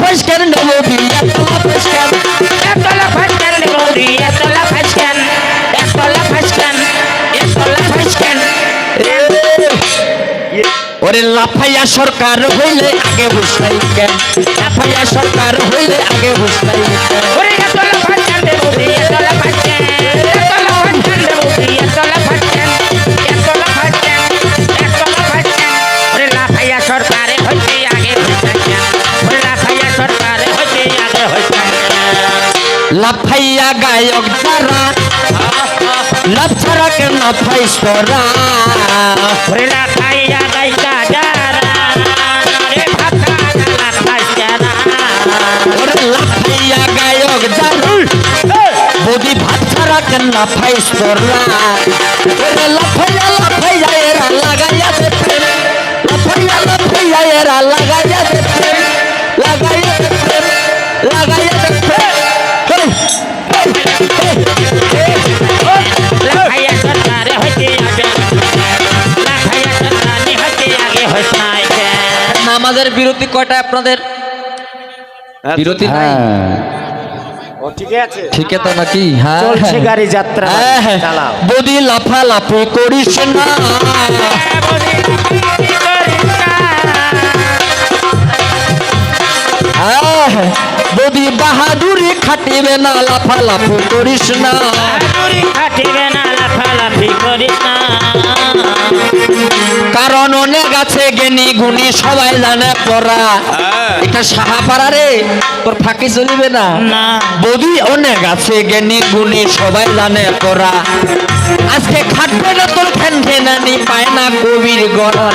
ফাইসকেন বৌদি একতলা ফাইসকেন একতলা ফাঁসকেন রে একতলা ফাঁসকেন। একতলা ফাঁসকেন একতলা ফাঁসকেন। ওরে লাফাইয়া সরকার হইলে আগে বুঝাই লাফাইয়া সরকার হইলে আগে বুঝাই লাফাইয়া গায়ক যারা লাভ ছাড়া কেন ফাইস করা ওরে লাফাইয়া গাইকা যারা রে ভাতা গালা ফাঁসকেনা ওরে লাফাইয়া গায়ক যারা বৌদি ভাত ছাড়া কেন ফাইস করা ওরে লাফাইয়া লাফাইয়া এরা লাগাইয়া দেখে লাফাইয়া লাফাইয়া এরা লাগাইয়া লাগাইয়া নামাজের বিরতি কয়টা আপনাদের? বিরতি নাই? ও ঠিকই আছে। ঠিক তো নাকি? হ্যাঁ। চলছে গাড়ি যাত্রা হ্যাঁ, হ্যাঁ। চালাও। বৌদি লাফা লাফি করিস না। হ্যাঁ, বৌদি বাহাদুরি খাটিবে না লাফা লাফি করিস না। কারণ অনেক আছে জ্ঞানী গুণী সবাই জানে পড়া। এটা সাহাপাড়া রে তোর ফাঁকি চলিবে না। বৌদি অনেক আছে জ্ঞানী গুণী সবাই জানে পড়া। আজকে খাটবে না তোর ঘ্যান ঘেনানি পায় না কবির গড়া।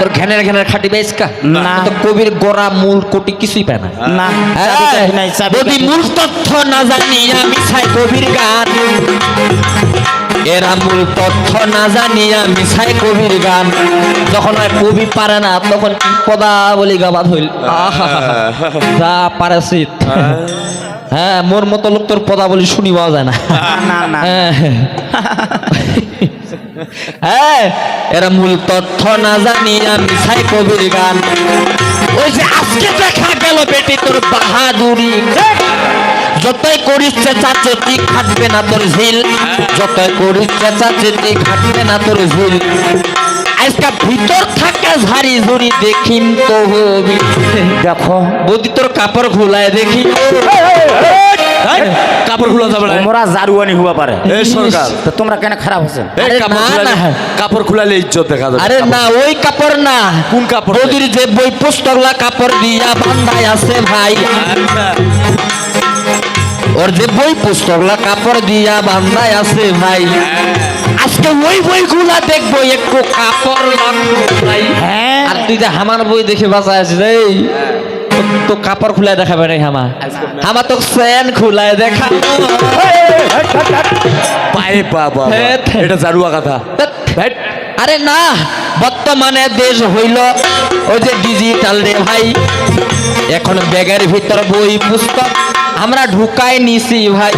তোর ঘ্যানের ঘ্যানের খাটি বেসকা না। তো কবির গড়া মূল কোটি কিছুই পায় না। না। হ্যাঁ, যদি মূল তথ্য না জানি আমি ছাই কবির গান। এরা মূল তথ্য না জানি আমি ছাই কবির গান। যখন আর কবি পারে না তখন কি পদা বলি গাবাদ হইল আহা যা পারে শীত হ্যাঁ মোর মতো লোক তোর পদা বলি শুনিবাও যায় না। না না হ্যাঁ। হ্যাঁ এরা মূল তথ্য না জানি আমি ছাই কবির গান। ওই যে আজকে দেখা গেল বেটি তোর বাহাদুরি। যতই করিস চেঁচা চেতি খাটবে না তোর ঝিল যতই করিস চেঁচা চেতি খাটবে না তোর ঝিল। আজকে ভিতর থাকে ঝাড়ি ঝুড়ি দেখিম তো হবি। দেখো। বৌদি তোর কাপড় খুলায় দেখি। কাপড় খোলা যাবে না। তোমরা জারুয়ানি হওয়া পারে। এই সরকার তো তোমরা কেন খারাপ হচ্ছেন? এই কাপড় না, খুলালে না। কাপড় খুলালে ইজ্জত দেখা যাবে। আরে না ওই কাপড় না। কোন কাপড়? বৌদির যে বই পুস্তকলা কাপড় দিয়া বান্ধায় আছে ভাই। আচ্ছা। ওর যে বই পুস্তকলা কাপড় দিয়া বান্ধায় আছে ভাই। আজকে ওই বইগুলা দেখব একটু কাপড় হ্যাঁ। আর তুই যে হামার বই দেখে বাঁচা আছিস এই। তো- কাপড় খুলায় দেখাবে না হামা। হামা তো স্যান খুলায় দেখা। পায়ে বাবা। এটা জারুয়া কথা। আরে না বর্তমানে দেশ হইল ওই যে ডিজিটাল রে ভাই। এখন ব্যাগের ভিতর বই পুস্তক। আমরা ঢুকাই নিছি ভাই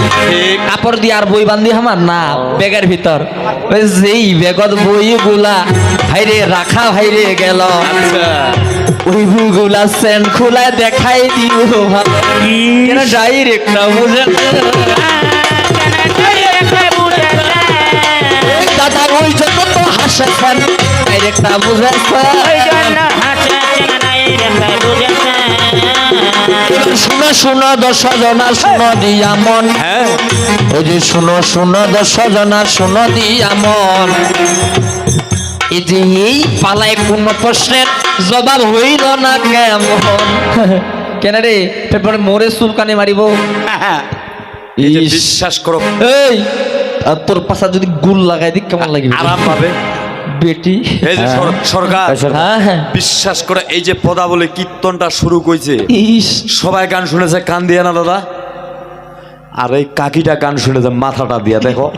কাপড় দিয়ে আর বই বান্ধি আমার না ব্যাগের ভিতর ওই যেই ব্যাগত বইগুলা ভাইরে রাখা ভাইরে গেল আচ্ছা ওই বইগুলা সেন খোলায় দেখাই দিও ভাই ডাইরেক্ট না বুঝে দাদা ওই জন্য তো হাসেছেন ডাইরেক্ট না বুঝেছেন শুনো শুনো দশ জনা শুনো দিয়া মন। হ্যাঁ। ওই যে শুনো শুনো দশ জনা শুনো দিয়া মন। এই যে এই পালায় কোন প্রশ্নের জবাব হইল না কেমন? কেন রে? তারপরে মোরে চুলকানি মারিব। বিশ্বাস করো। এই তোর পাশা যদি গুল লাগাই দিক কেমন লাগবে? আরাম পাবে। বেটি। এই যে সর- সরকার হ্যাঁ হ্যাঁ। বিশ্বাস করে এই যে পদা বলে কীর্তনটা শুরু করেছে ইস। সবাই গান শুনেছে কান দিয়ে না দাদা? আর এই কাকিটা গান শুনেছে মাথাটা দিয়া দেখো।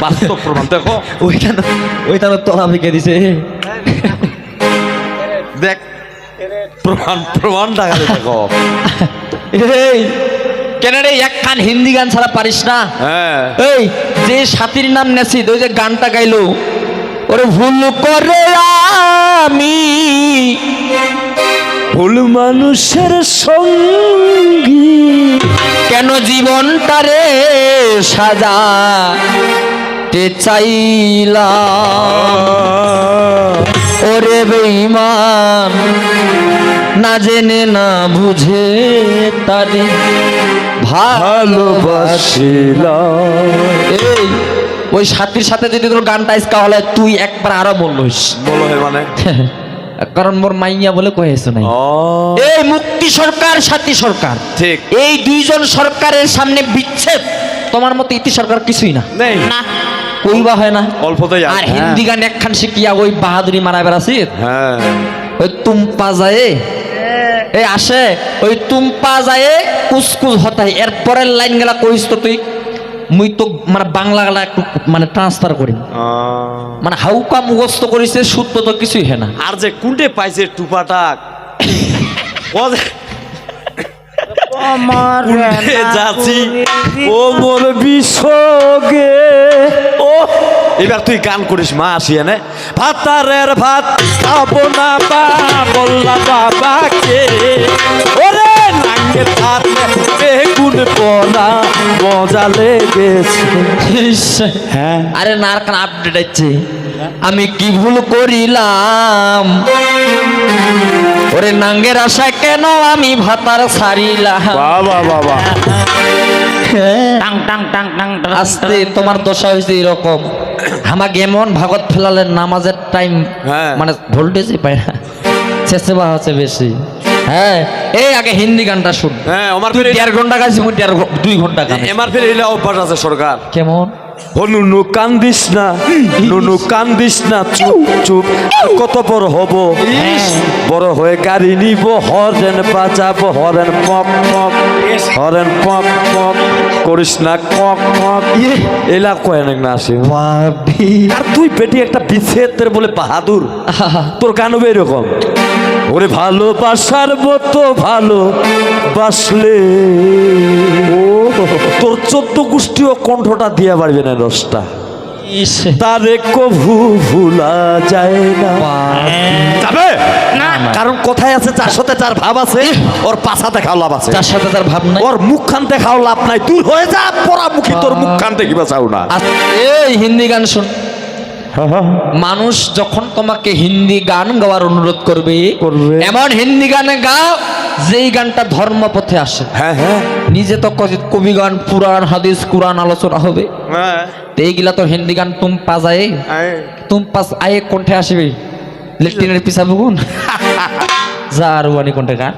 বাস্তব প্রমাণ দেখো। ওইটা না ওইটা না তোলা ভেঙে দিছে। দেখ প্রমাণ প্রমাণ দেখালে দেখো। এই কেন রে এক কান হিন্দি গান ছাড়া পারিস না? হ্যাঁ। এই যে সাথীর নাম নেছিদ ওই যে গানটা গাইলো ওরে ভুল করে আমি। ভুল মানুষের সঙ্গী। কেন জীবনটারে সাজা? তে চাইলা। ওরে বেঈমান না জেনে না বুঝে তারে ভালোবাসিলাম। এই ওই সাথীর সাথে যদি তোর গানটা ইস্কা হলে তুই একবার আরও বললিস বলো হে মানে? কারণ মোর মাইয়া বলে কয়েছে নাই। এই মুক্তি সরকার সাথী সরকার। ঠিক। এই দুইজন সরকারের সামনে বিচ্ছেদ। তোমার মতো ইতি সরকার কিছুই না? নেই। না। কইবা হয় না? অল্পতেই আর আর হিন্দি গান একখান শিখিয়া ওই বাহাদুরি মারা বেড়াছি? হ্যাঁ। ওই তুমপা যায়। এই আসে। ওই তুমপা যায় কুসকুস হতাই এরপরের লাইন গেলা কইস তো তুই। মুই তো মানে বাংলা গেলা একটু মানে ট্রান্সফার করি। মানে হাউকা মুখস্থ করিছে সূত্র তো কিছুই হয় না। আর যে কোনটে পাইছে টুপাটা? আমার যাচ্ছি? ও মোর বিষগে ও এবার তুই গান করিস মা আসি এনে। ভাতারের ভাত খাব না বা বললা বাবাকে। মজা লেগেছে। হ্যাঁ। আরে না কান আপডেট আছে? আমি কি ভুল করিলাম? ওরে নাঙ্গের আশায় কেন আমি ভাতার সারিলাম বাবা বাবা। হ্যাঁ। টাং টাং টাং টাং টাং আস্তে তোমার দশা হয়েছে এরকম। আমাকে এমন ভাগত ফেলালে নামাজের টাইম হ্যাঁ। মানে ভোল্টেজই পায় না। বা হচ্ছে বেশি। হ্যাঁ এই আগে হিন্দি গানটা শুন। হ্যাঁ আমার তুই দেড় ঘণ্টা গাইছি মুই দেড় দুই ঘণ্টা গান এমার ফের এলে অভ্যাস আছে সরকার। কেমন? ও নুনু কান্দিস না নুনু কান্দিস না চুপ চুপ আর কত বড় হব? বড় হয়ে গাড়ি নিব হরেন বাজাবো হরেন পক পক হরেন পক পক করিস না কক কক এলা কয় না আসে। আর তুই বেটি একটা বিচ্ছেদের বলে বাহাদুর। তোর গানও এরকম ওরে ভালোবাসার মতো ভালো বাসলে। ও তোর চোদ্দ গোষ্ঠীও কণ্ঠটা দিয়া পারবে না রসটা। তারে কভু ভুলা যায় না। যাবে? না কারণ কোথায় আছে যার সাথে যার ভাব আছে ওর পাশা দেখাও লাভ আছে। যার সাথে তার ভাব নাই। ওর মুখ খান দেখাও লাভ নাই। দূর হয়ে যা পরামুখী তোর মুখ খান দেখিবা চাও না। এই হিন্দি গান শুন। মানুষ যখন তোমাকে হিন্দি গান গাওয়ার অনুরোধ করবে। করবে। এমন হিন্দি গানে গাও যেই গানটা ধর্মপথে আসে। হ্যাঁ হ্যাঁ। নিজে তো কবি গান পুরাণ হাদিস কুরআন আলোচনা হবে। হ্যাঁ। এইগুলা তো হিন্দি গান তুম পাজায়ে। তুম পাস আয়ে কোনঠে আসবে? লেফটেনের পিছা বুগুন যা আর ওয়ানি কোনঠে গান।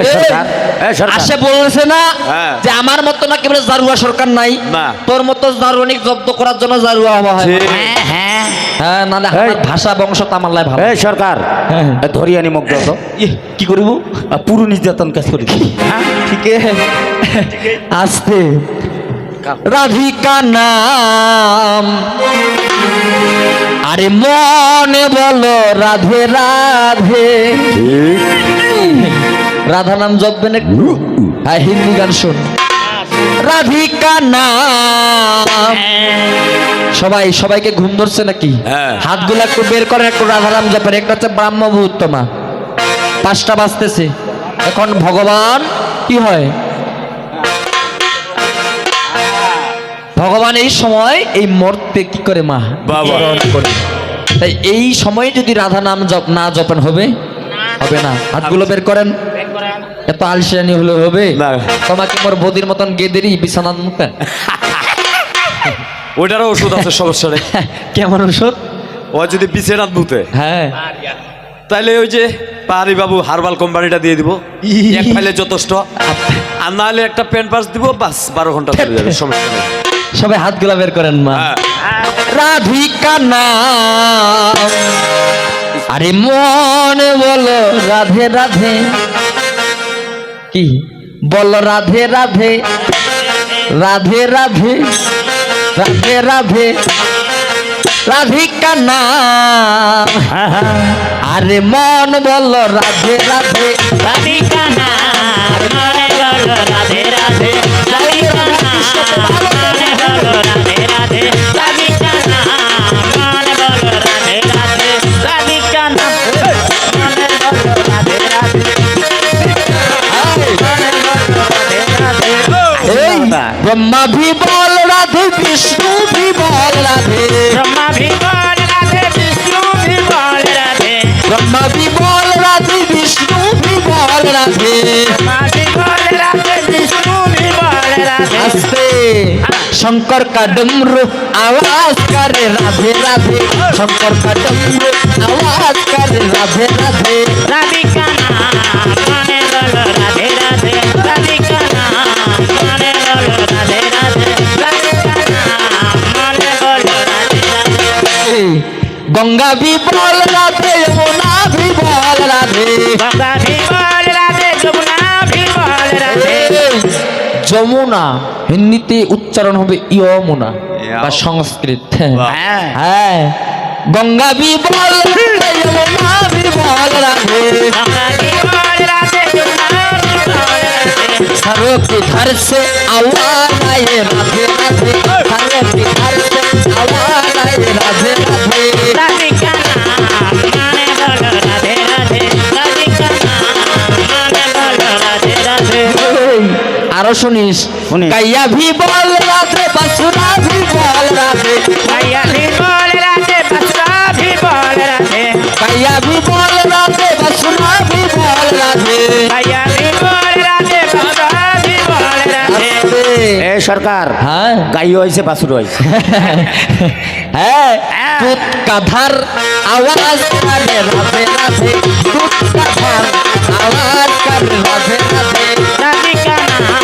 এই সরকার এই সরকার। আসে বলছে না হ্যাঁ। যে আমার মতো না কেবল জারুয়া সরকার নাই? তোর মতো জারুয়ানিক জব্দ করার জন্য জারুয়া হওয়া হয়। হ্যাঁ হ্যাঁ। হ্যাঁ নাহলে আমার ভাষা বংশ তামাল্লায় ভালো। এই সরকার হ্যাঁ। ধরিয়ে আনি মুখ দাও তো। কি করিব? আর পুরো নির্যাতন কাজ করি। ঠিক। আস্তে। রাধিকা নাম। আরে মনে বলো রাধে রাধে। রাধা নাম জপবেন একটু? হ্যাঁ হিন্দি গান শুন। রাধিকা নাম। সবাই সবাইকে ঘুম ধরছে নাকি? হ্যাঁ। হাতগুলো একটু বের করেন একটু রাধারাম জপেন একটা হচ্ছে ব্রাহ্ম উত্তমা পাঁচটা বাজতেছে। এখন ভগবান কি হয়? ভগবান এই সময় এই মর্তে কি করে মা? করে। তাই এই সময় যদি রাধা নাম জপ না জপেন হবে? হবে না। হাতগুলো বের করেন। এত আলসিয়ানি হলে হবে। তোমাকে মোর বদির মতন গেদেরই বিছানার মুখেন ওইটারও ওষুধ আছে সমস্যা নেই কেমন ওষুধ? ও যদি বিছে রাত বুতে। হ্যাঁ। তাইলে ওই যে পাহাড়ি বাবু হারবাল কোম্পানিটা দিয়ে দিব। এক ফাইলে যথেষ্ট। আর নাহলে একটা প্যান্ট পাস দিব বাস বারো ঘণ্টা চলে যাবে সমস্যা নেই। সবাই হাতগুলা বের করেন মা। হ্যাঁ। রাধিকা না আরে মনে বলো রাধে রাধে। কি? বলো রাধে রাধে। রাধে রাধে। রাধে রাধে। রাধিকা নাম আরে মন বল রাধে রাধে। রাধিকা না রাধে রাধে। রাধে। আসতে। শঙ্কর কা ডমরু আওয়াজ করে রাধে রাধে। শঙ্কর কা ডমরু আওয়াজ করে রাধে রাধে। রাধিকা নাম মানে রাধে রাধে রাধিকা নাম মানে রাধে গঙ্গা বিবল রাধে, মোনা বিবল রাধে। গঙ্গা বিবল যমুনা হিন্দিতে উচ্চারণ হবে ইয়মুনা বা সংস্কৃত। হ্যাঁ।, হ্যাঁ। গঙ্গা বিবল যমুনা আরও শুনিস। কাইয়া ভি বল বাসুরা ভি বল বসরা কাইয়া ভি বল বাসুরা ভি বল বসরা এ সরকার হ্যাঁ। গাইও হয়েছে বাসুর হয়েছে হ্যাঁ দুধ কাধার আওয়াজ রাধে দুধ কাধার আওয়াজ রাধে রাধে রাধিকা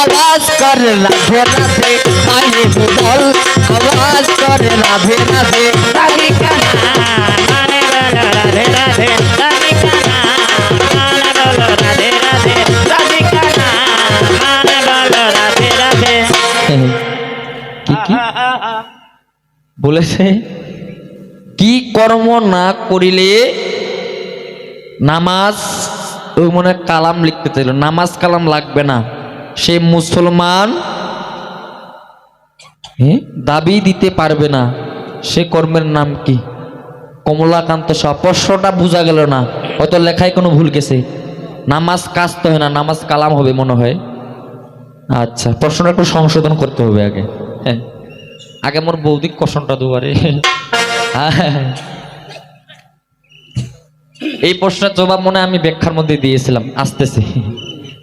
আওয়াজ করে রাধে রাধে মাইয়ে বিবল আওয়াজ করে রাধে। রাধে মানে বলো রাধে রাধে মানে বলো রাধে রাধে। নাম মানে বলো রাধে রাধে। কি কি? বলেছে কি কর্ম না করিলে নামাজ ওই মনে কালাম লিখতে চাইল নামাজ কালাম লাগবে না। সে মুসলমান দাবি দিতে পারবে না। সে কর্মের নাম কি? কমলাকান্ত প্রশ্নটা বোঝা গেল না। হয়তো লেখায় কোনো ভুল গেছে। নামাজ কাজ তো হয় না, নামাজ কালাম হবে মনে হয়। আচ্ছা প্রশ্নটা একটু সংশোধন করতে হবে আগে। হ্যাঁ আগে মোর বৌদিক প্রশ্নটা দুবারে এই প্রশ্নের জবাব মনে আমি ব্যাখ্যার মধ্যে দিয়েছিলাম, আসতেছি।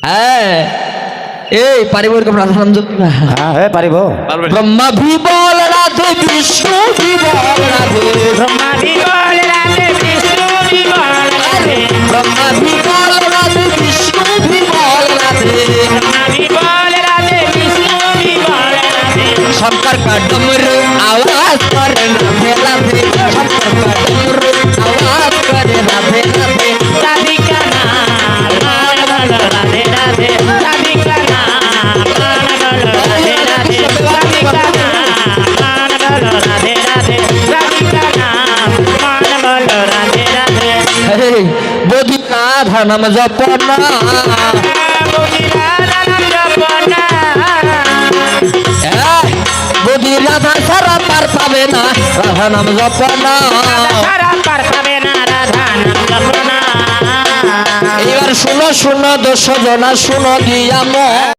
হ্যাঁ এই পারিবারিক প্রাধান্য যোদ্ধা। হ্যাঁ হ্যাঁ পারিব। ব্রহ্মা বিবল রাধে বিষ্ণু বিবল রাধে। ব্রহ্মা নাম জপনা বুধি রাধা সারা পার পাবে না, রাধা নাম জপনা সারা পার পাবে না। রাধা নাম জপনা এবার শুনো শুনো, দশ জনা শুনো দিয়া